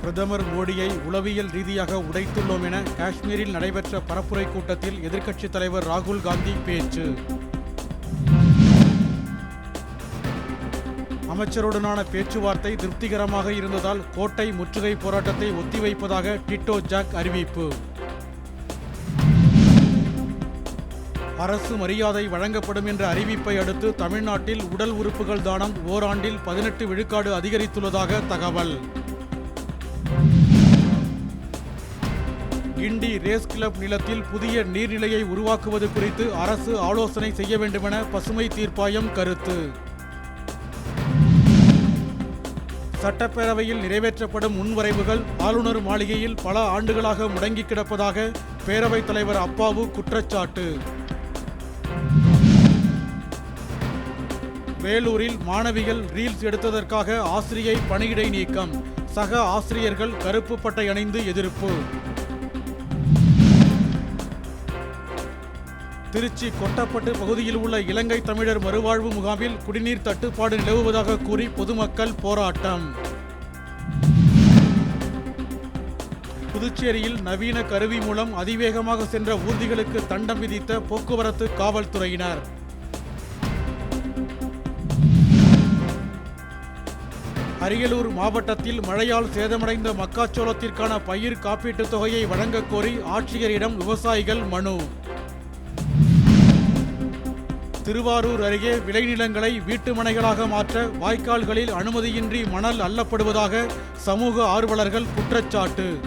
பிரதமர் மோடியை உளவியல் ரீதியாக உடைத்துள்ளோம் என காஷ்மீரில் நடைபெற்ற பரப்புரை கூட்டத்தில் எதிர்க்கட்சித் தலைவர் ராகுல் காந்தி பேச்சு. அமைச்சருடனான பேச்சுவார்த்தை திருப்திகரமாக இருந்ததால் கோட்டை முற்றுகை போராட்டத்தை ஒத்திவைப்பதாக டிட்டோ ஜாக் அறிவிப்பு. அரசு மரியாதை வழங்கப்படும் என்ற அறிவிப்பை அடுத்து தமிழ்நாட்டில் உடல் உறுப்புகள் தானம் ஓராண்டில் பதினெட்டு விழுக்காடு அதிகரித்துள்ளதாக தகவல். கிண்டி ரேஸ் கிளப் நிலத்தில் புதிய நீர்நிலையை உருவாக்குவது குறித்து அரசு ஆலோசனை செய்ய வேண்டுமென பசுமை தீர்ப்பாயம் கருத்து. சட்டப்பேரவையில் நிறைவேற்றப்படும் முன்வரைவுகள் ஆளுநர் மாளிகையில் பல ஆண்டுகளாக முடங்கி கிடப்பதாக பேரவைத் தலைவர் அப்பாவு குற்றச்சாட்டு. வேலூரில் மாணவிகள் ரீல்ஸ் எடுத்ததற்காக ஆசிரியை பணியிடை நீக்கம். சக ஆசிரியர்கள் கருப்பு பட்டை அணிந்து எதிர்ப்பு. திருச்சி கொட்டப்பட்டு பகுதியில் உள்ள இலங்கை தமிழர் மறுவாழ்வு முகாமில் குடிநீர் தட்டுப்பாடு நிலவுவதாக கூறி பொதுமக்கள் போராட்டம். புதுச்சேரியில் நவீன கருவி மூலம் அதிவேகமாக சென்ற ஊர்திகளுக்கு தண்டம் விதித்த போக்குவரத்து காவல்துறையினர். அரியலூர் மாவட்டத்தில் மழையால் சேதமடைந்த மக்காச்சோளத்திற்கான பயிர் காப்பீட்டுத் தொகையை வழங்கக் கோரி ஆட்சியரிடம் விவசாயிகள் மனு. திருவாரூர் அருகே விளைநிலங்களை வீட்டு மனைகளாக மாற்ற வாய்க்கால்களில் அனுமதியின்றி மணல் அள்ளப்படுவதாக சமூக ஆர்வலர்கள் குற்றச்சாட்டு.